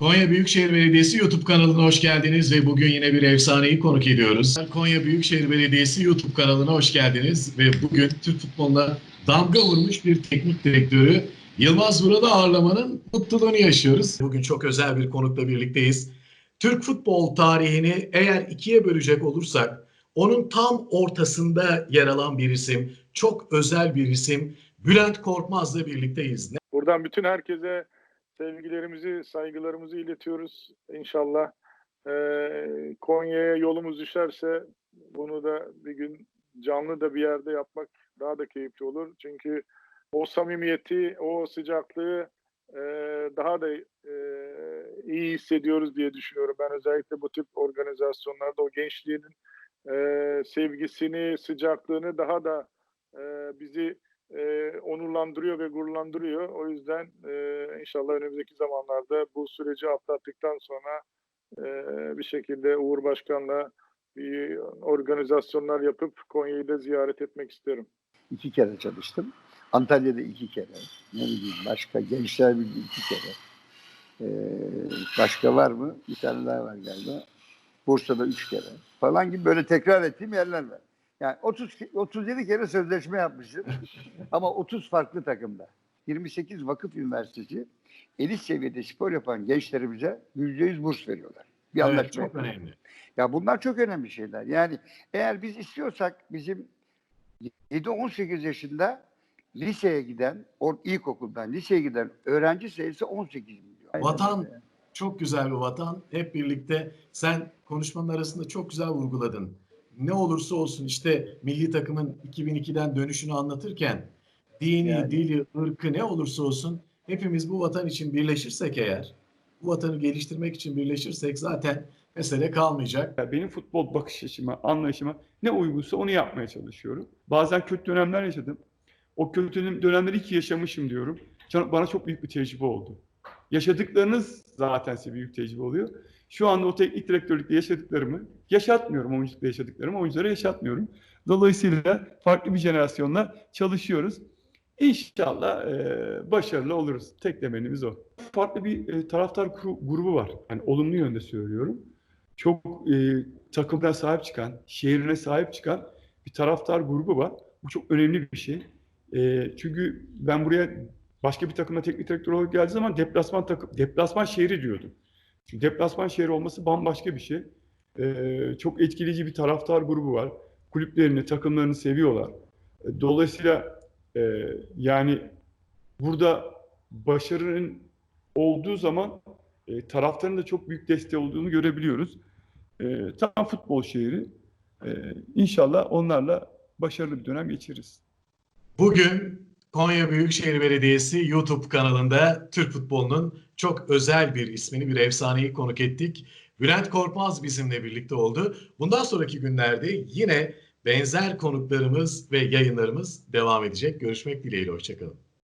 Konya Büyükşehir Belediyesi YouTube kanalına hoş geldiniz ve bugün yine bir efsaneyi konuk ediyoruz. Konya Büyükşehir Belediyesi YouTube kanalına hoş geldiniz ve bugün Türk futboluna damga vurmuş bir teknik direktörü Yılmaz Vural'ı ağırlamanın mutluluğunu yaşıyoruz. Bugün çok özel bir konukla birlikteyiz. Türk futbol tarihini eğer ikiye bölecek olursak onun tam ortasında yer alan bir isim, çok özel bir isim Bülent Korkmaz'la birlikteyiz. Buradan bütün herkese sevgilerimizi, saygılarımızı iletiyoruz. İnşallah eee, Konya'ya yolumuz düşerse bunu da bir gün canlı da bir yerde yapmak daha da keyifli olur. Çünkü o samimiyeti, o sıcaklığı eee, daha da eee, iyi hissediyoruz diye düşünüyorum. Ben özellikle bu tip organizasyonlarda o gençliğinin eee, sevgisini, sıcaklığını daha da eee, bizi e, onurlandırıyor ve gururlandırıyor. O yüzden e, inşallah önümüzdeki zamanlarda bu süreci atlattıktan sonra e, bir şekilde Uğur Başkan'la bir organizasyonlar yapıp Konya'yı da ziyaret etmek isterim. iki kere çalıştım. Antalya'da iki kere. Ne bileyim başka gençler birliği iki kere. Ee, başka var mı? Bir tane daha var galiba. Bursa'da üç kere falan gibi böyle tekrar ettiğim yerler var. Yani 30 ke- 37 kere sözleşme yapmışım. Ama 30 farklı takımda. 28 vakıf üniversitesi elit seviyede spor yapan gençlerimize %100 burs veriyorlar. Bir Evet, anlaşma çok yapıyorlar. önemli. Ya bunlar çok önemli şeyler. Yani eğer biz istiyorsak bizim 7-18 yaşında liseye giden, or, ilkokuldan liseye giden öğrenci sayısı 18 milyon. Vatan çok güzel bir vatan. Hep birlikte sen konuşmanın arasında çok güzel vurguladın. Ne olursa olsun işte milli takımın 2002'den dönüşünü anlatırken dini, Yani. dili, ırkı ne olursa olsun hepimiz bu vatan için birleşirsek eğer, bu vatanı geliştirmek için birleşirsek zaten mesele kalmayacak. Ya Benim futbol bakış açıma, anlayışıma ne uygunsa onu yapmaya çalışıyorum. Bazen kötü dönemler yaşadım. O kötü dönemleri iyi ki yaşamışım diyorum. Bana çok büyük bir tecrübe oldu. Yaşadıklarınız zaten size büyük tecrübe oluyor. Şu anda o teknik direktörlükte yaşadıklarımı yaşatmıyorum. Oyunculukta yaşadıklarımı oyunculara yaşatmıyorum. Dolayısıyla farklı bir jenerasyonla çalışıyoruz. İnşallah eee, başarılı oluruz. Tek temennimiz o. Farklı bir e, taraftar gru- grubu var. Yani olumlu yönde söylüyorum çok e, takımına sahip çıkan, şehrine sahip çıkan bir taraftar grubu var. Bu çok önemli bir şey. E, çünkü ben buraya başka bir takımda teknik direktör olarak geldiği zaman deplasman takım, deplasman şehri diyordum. Çünkü deplasman şehri olması bambaşka bir şey. E, çok etkileyici bir taraftar grubu var. Kulüplerini, takımlarını seviyorlar. E, dolayısıyla e, yani burada başarının olduğu zaman e, taraftarın da çok büyük desteği olduğunu görebiliyoruz. E, tam futbol şehri. E, inşallah onlarla başarılı bir dönem geçiririz. Bugün Konya Büyükşehir Belediyesi YouTube kanalında Türk futbolunun çok özel bir ismini, bir efsaneyi konuk ettik. Bülent Korkmaz bizimle birlikte oldu. Bundan sonraki günlerde yine benzer konuklarımız ve yayınlarımız devam edecek. Görüşmek dileğiyle, hoşçakalın.